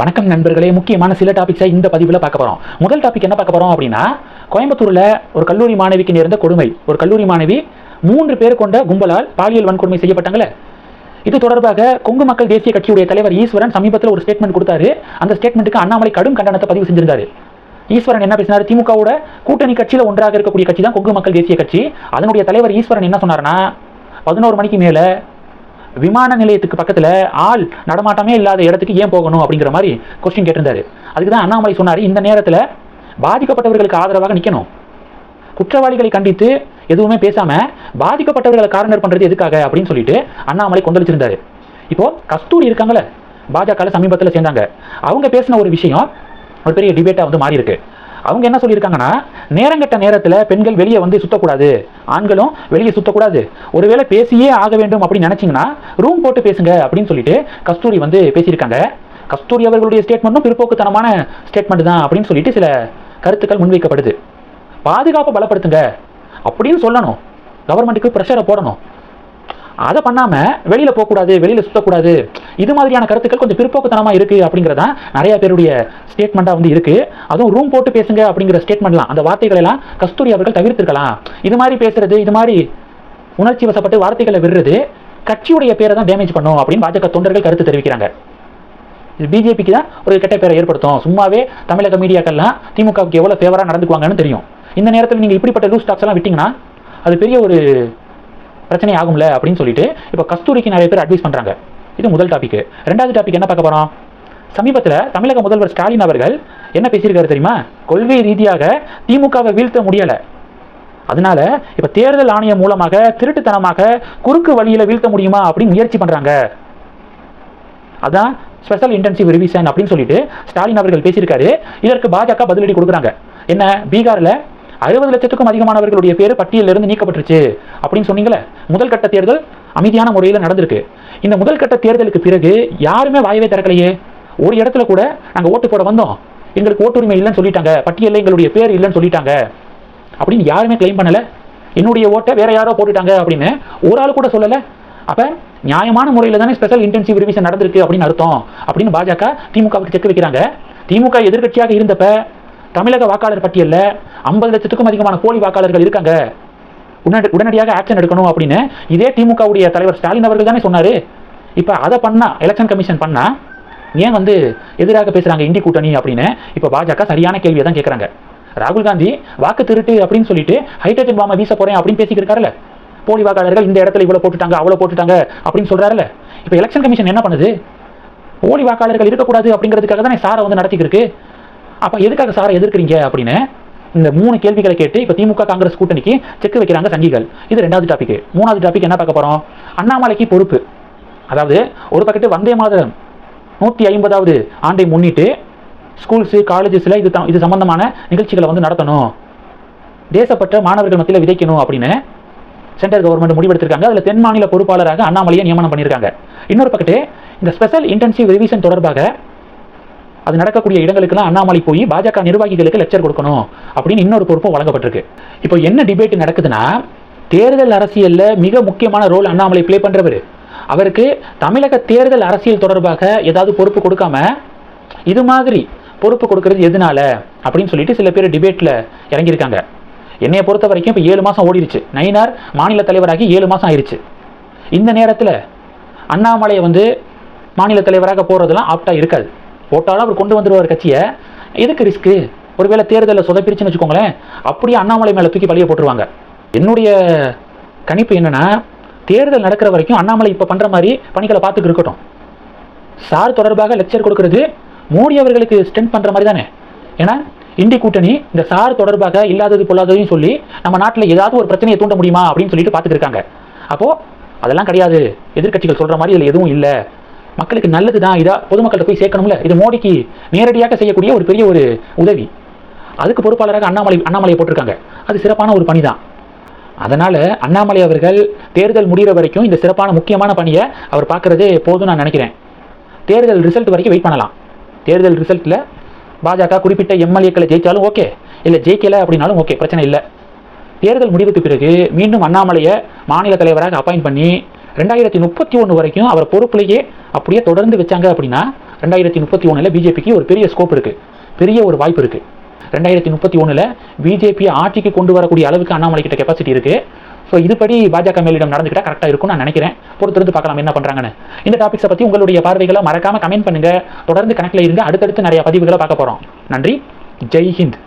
வணக்கம் நண்பர்களே. முக்கியமான சில டாபிக்ஸை இந்த பதிவில் பார்க்க போகிறோம் முதல் டாபிக் என்ன பார்க்க போகிறோம் அப்படின்னா கோயம்புத்தூரில் ஒரு கல்லூரி மாணவிக்கு நேர்ந்த கொடுமை. ஒரு கல்லூரி மாணவி மூன்று பேர் கொண்ட கும்பலால் பாலியல் வன்கொடுமை செய்யப்பட்டாங்களே. இது தொடர்பாக கொங்கு மக்கள் தேசிய கட்சியுடைய தலைவர் ஈஸ்வரன் சமீபத்தில் ஒரு ஸ்டேட்மெண்ட் கொடுத்தாரு. அந்த ஸ்டேட்மெண்ட்டுக்கு அண்ணாமலை கடும் கண்டனத்தை பதிவு செஞ்சிருந்தாரு. ஈஸ்வரன் என்ன பேசினார்? திமுகவோட கூட்டணி கட்சியில் ஒன்றாக இருக்கக்கூடிய கட்சி தான் கொங்கு மக்கள் தேசிய கட்சி. அதனுடைய தலைவர் ஈஸ்வரன் என்ன சொன்னார்னா பதினோரு மணிக்கு மேலே விமான நிலையத்துக்கு பக்கத்தில் ஆள் நடமாட்டமே இல்லாத இடத்துக்கு ஏன் போகணும் அப்படிங்கிற மாதிரி கொஸ்டின் கேட்டிருந்தாரு. அதுக்கு தான் அண்ணாமலை சொன்னார் இந்த நேரத்தில் பாதிக்கப்பட்டவர்களுக்கு ஆதரவாக நிற்கணும் குற்றவாளிகளை கண்டித்து எதுவுமே பேசாம பாதிக்கப்பட்டவர்களை காரணர் பண்றது எதுக்காக அப்படின்னு சொல்லிட்டு அண்ணாமலை கொந்தளிச்சிருந்தாரு. இப்போ கஸ்தூரி இருக்காங்களே பாஜகவில் சமீபத்தில் சேர்ந்தாங்க. அவங்க பேசின ஒரு விஷயம் ஒரு பெரிய டிபேட்டா வந்து மாறியிருக்கு. அவங்க என்ன சொல்லியிருக்காங்கன்னா நேரங்கட்ட நேரத்தில் பெண்கள் வெளியே வந்து சுத்தக்கூடாது. ஆண்களும் வெளியே சுத்தக்கூடாது. ஒருவேளை பேசியே ஆக வேண்டும் அப்படின்னு நினச்சிங்கன்னா ரூம் போட்டு பேசுங்க அப்படின்னு சொல்லிட்டு கஸ்தூரி வந்து பேசியிருக்காங்க. கஸ்தூரி அவர்களுடைய ஸ்டேட்மெண்ட்டும் பிற்போக்குத்தனமான ஸ்டேட்மெண்ட் தான் அப்படின்னு சொல்லிட்டு சில கருத்துக்கள் முன்வைக்கப்படுது. பாதுகாப்பை பலப்படுத்துங்க. அப்படின்னு சொல்லணும். கவர்மெண்ட்டுக்கு ப்ரெஷரை போடணும். அதை பண்ணாமல் வெளியில் போகக்கூடாது வெளியில் சுத்தக்கூடாது. இது மாதிரியான கருத்துக்கள் கொஞ்சம் பிற்போக்குத்தனமாக இருக்குது அப்படிங்கிறதா நிறைய பேருடைய ஸ்டேட்மெண்ட்டாக வந்து இருக்குது அதுவும் ரூம் போட்டு பேசுங்க அப்படிங்கிற ஸ்டேட்மெண்ட்லாம் அந்த வார்த்தைகளெல்லாம் கஸ்தூரி அவர்கள் தவிர்த்திருக்கலாம். இது மாதிரி பேசுறது இது மாதிரி உணர்ச்சி வசப்பட்டு வார்த்தைகளை விடுறது கட்சியுடைய பேரை தான் டேமேஜ் பண்ணும் அப்படின்னு பாஜக தொண்டர்கள் கருத்து தெரிவிக்கிறாங்க. இது பிஜேபிக்கு தான் ஒரு கெட்ட பேரை ஏற்படுத்தும். சும்மாவே தமிழக மீடியாக்கள்லாம் திமுகவுக்கு எவ்வளோ ஃபேவராக நடந்துக்குவாங்கன்னு தெரியும். இந்த நேரத்தில் நீங்கள் இப்படிப்பட்ட லூஸ் ஸ்டாக்ஸ் எல்லாம் விட்டிங்கன்னா அது பெரிய ஒரு பிரச்சனை ஆகும்ல அப்படின்னு சொல்லிட்டு இப்போ கஸ்தூரிக்கு நிறைய பேர் அட்வைஸ் பண்ணுறாங்க இது முதல் டாபிக் ரெண்டாவது டாபிக் என்ன பார்க்க போகிறோம் சமீபத்தில் தமிழக முதல்வர் ஸ்டாலின் அவர்கள் என்ன பேசியிருக்காரு தெரியுமா? கொள்கை ரீதியாக திமுகவை வீழ்த்த முடியலை. அதனால இப்போ தேர்தல் ஆணையம் மூலமாக திருட்டுத்தனமாக குறுக்கு வழியில் வீழ்த்த முடியுமா அப்படின்னு முயற்சி பண்ணுறாங்க அதான் ஸ்பெஷல் இன்டென்சிவ் ரிவிஷன் அப்படின்னு சொல்லிட்டு ஸ்டாலின் அவர்கள் பேசியிருக்காரு. இதற்கு பாஜக பதிலடி கொடுக்குறாங்க. என்ன? பீகாரில் அறுபது லட்சத்துக்கும் அதிகமானவர்களுடைய பேர் பட்டியலிருந்து நீக்கப்பட்டுருச்சு. அப்படின்னு சொன்னீங்களே முதல் கட்ட தேர்தல் அமைதியான முறையில் நடந்திருக்கு. இந்த முதல் கட்ட தேர்தலுக்கு பிறகு யாருமே வாயவே திறக்கலையே. ஒரு இடத்துல கூட நாங்கள் ஓட்டு போட வந்தோம். எங்களுக்கு ஓட்டுரிமை இல்லைன்னு சொல்லிட்டாங்க. பட்டியலில் எங்களுடைய பேர் இல்லைன்னு சொல்லிட்டாங்க. அப்படின்னு யாருமே கிளைம் பண்ணலை. என்னுடைய ஓட்டை வேற யாரோ போட்டுட்டாங்க அப்படின்னு ஒரு ஆள் கூட சொல்லலை. அப்போ நியாயமான முறையில் தானே ஸ்பெஷல் இன்டென்சிவ் ரிவிஷன் நடந்திருக்கு அப்படின்னு அர்த்தம். அப்படின்னு பாஜக திமுகவுக்கு செக் வைக்கிறாங்க. திமுக எதிர்க்கட்சியாக இருந்தப்ப தமிழக வாக்காளர் பட்டியலில் ஐம்பது லட்சத்துக்கும் அதிகமான போலி வாக்காளர்கள் இருக்காங்க. உடனடி உடனடியாக ஆக்ஷன் எடுக்கணும் அப்படின்னு இதே திமுகவுடைய தலைவர் ஸ்டாலின் அவர்கள் தானே சொன்னார். இப்போ அதை பண்ணால் எலெக்ஷன் கமிஷன் பண்ணால் ஏன் வந்து எதிராக பேசுகிறாங்க இந்தி கூட்டணி அப்படின்னு? இப்போ பாஜக சரியான கேள்வியை தான் கேட்குறாங்க ராகுல் காந்தி வாக்கு திருட்டு அப்படின்னு சொல்லிட்டு ஹைட்ரஜன் பாம்பை வீச போகிறேன் அப்படின்னு பேசிக்கிட்டு போலி வாக்காளர்கள் இந்த இடத்துல இவ்வளோ போட்டுட்டாங்க அவ்வளோ போட்டுட்டாங்க அப்படின்னு சொல்கிறாருல்ல இப்போ எலெக்ஷன் கமிஷன் என்ன பண்ணுது? போலி வாக்காளர்கள் இருக்கக்கூடாது அப்படிங்கிறதுக்காக தானே சாரை வந்து நடத்திக்கிருக்கு அப்போ எதுக்காக சாரை எதிர்க்கிறீங்க அப்படின்னு இந்த மூணு கேள்விகளை கேட்டு இப்போ திமுக காங்கிரஸ் கூட்டணிக்கு செக் வைக்கிறாங்க சங்கிகள். இது ரெண்டாவது டாபிக் மூணாவது டாபிக் என்ன பார்க்க போறோம்? அண்ணாமலைக்கு பொறுப்பு. அதாவது ஒரு பக்கத்து வந்தே மாதரம் நூற்றி ஐம்பதாவது ஆண்டை முன்னிட்டு ஸ்கூல்ஸு காலேஜஸில் இது த- இது சம்பந்தமான நிகழ்ச்சிகளை வந்து நடத்தணும். தேசப்பட்ட மாணவர்கள் மத்தியில் விதைக்கணும் அப்படின்னு சென்ட்ரல் கவர்மெண்ட் முடிவெடுத்திருக்காங்க. அதில் தென் மாநில பொறுப்பாளராக அண்ணாமலையை நியமனம் பண்ணியிருக்காங்க. இன்னொரு பக்கத்து இந்த ஸ்பெஷல் இன்டென்சிவ் ரிவிஷன் தொடர்பாக அது நடக்கக்கூடிய இடங்களுக்குலாம் அண்ணாமலை போய் பாஜக நிர்வாகிகளுக்கு லெக்சர் கொடுக்கணும் அப்படின்னு இன்னொரு பொறுப்பும் வழங்கப்பட்டிருக்கு. இப்போ என்ன டிபேட் நடக்குதுன்னா தேர்தல் அரசியலில் மிக முக்கியமான ரோல் அண்ணாமலை ப்ளே பண்ணுறவர் அவருக்கு தமிழக தேர்தல் அரசியல் தொடர்பாக ஏதாவது பொறுப்பு கொடுக்காம இது மாதிரி பொறுப்பு கொடுக்கறது எதனால அப்படின்னு சொல்லிட்டு சில பேர் டிபேட்டில் இறங்கியிருக்காங்க. என்னைய பொறுத்த வரைக்கும் இப்போ ஏழு மாதம் ஓடிடுச்சு நயினார் மாநில தலைவராகி ஏழு மாதம் ஆயிடுச்சு இந்த நேரத்தில் அண்ணாமலையை வந்து மாநில தலைவராக போகிறதுலாம் ஆப்டாக இருக்காது. போட்டாலும் அவர் கொண்டு வந்துடுவார் கட்சியை. எதுக்கு ரிஸ்க்கு ஒருவேளை தேர்தலில் சொதப்பிரிச்சுன்னு வச்சுக்கோங்களேன் அப்படியே அண்ணாமலை மேலே தூக்கி பழிய போட்டுருவாங்க. என்னுடைய கணிப்பு என்னென்னா தேர்தல் நடக்கிற வரைக்கும் அண்ணாமலை இப்போ பண்ணுற மாதிரி பணிகளை பார்த்துட்டு இருக்கட்டும். சார் தொடர்பாக லெக்சர் கொடுக்கறது மோடி அவர்களுக்கு ஸ்ட்ரென்த் பண்ணுற மாதிரி தானே. ஏன்னா இந்தி கூட்டணி இந்த சார் தொடர்பாக இல்லாதது பொல்லாததையும் சொல்லி நம்ம நாட்டில் ஏதாவது ஒரு பிரச்சனையை தூண்ட முடியுமா அப்படின்னு சொல்லிட்டு பார்த்துட்டு இருக்காங்க. அதெல்லாம் கிடையாது. எதிர்க்கட்சிகள் சொல்கிற மாதிரி இதில் எதுவும் இல்லை. மக்களுக்கு நல்லது தான் இதாக பொதுமக்கள்கிட்ட போய் சேர்க்கணும்ல. இது மோடிக்கு நேரடியாக செய்யக்கூடிய ஒரு பெரிய ஒரு உதவி. அதுக்கு பொறுப்பாளராக அண்ணாமலை அண்ணாமலையை போட்டிருக்காங்க. அது சிறப்பான ஒரு பணி தான் அதனால் அண்ணாமலை அவர்கள் தேர்தல் முடிகிற வரைக்கும் இந்த சிறப்பான முக்கியமான பணியை அவர் பார்க்குறதே போதும் நான் நினைக்கிறேன். தேர்தல் ரிசல்ட் வரைக்கும் வெயிட் பண்ணலாம். தேர்தல் ரிசல்ட்டில் பாஜக குறிப்பிட்ட எம்எல்ஏக்களை ஜெயித்தாலும் ஓகே இல்லை ஜெயிக்கலை அப்படின்னாலும் ஓகே பிரச்சனை இல்லை. தேர்தல் முடிவுக்கு பிறகு மீண்டும் அண்ணாமலையை மாநில தலைவராக அப்பாயின்ட் பண்ணி ரெண்டாயிரத்தி முப்பத்தி ஒன்று வரைக்கும் அவர் பொறுப்புலேயே அப்படியே தொடர்ந்து வச்சாங்க அப்படின்னா ரெண்டாயிரத்தி முப்பத்தி ஒன்றில் பிஜேபிக்கு ஒரு பெரிய ஸ்கோப் இருக்குது பெரிய ஒரு வாய்ப்பு இருக்குது ரெண்டாயிரத்தி முப்பத்தி ஒன்றில் பிஜேபி ஆட்சிக்கு கொண்டு வரக்கூடிய அளவுக்கு அண்ணாமலை கிட்ட கெப்பாசிட்டி இருக்குது ஸோ இதுபடி பாஜக மேலிடம் நடந்துக்கிட்டால் கரெக்டாக இருக்கும்னு நான் நினைக்கிறேன். பொறுத்திருந்து பார்க்கலாம் என்ன பண்ணுறாங்கன்னு இந்த டாபிக்ஸை பற்றி உங்களுடைய பார்வைகளை மறக்காமல் கமெண்ட் பண்ணுங்கள் தொடர்ந்து கணக்கில் இருந்து அடுத்தடுத்து நிறைய பதிவுகளை பார்க்க போகிறோம் நன்றி. ஜெய் ஹிந்த்.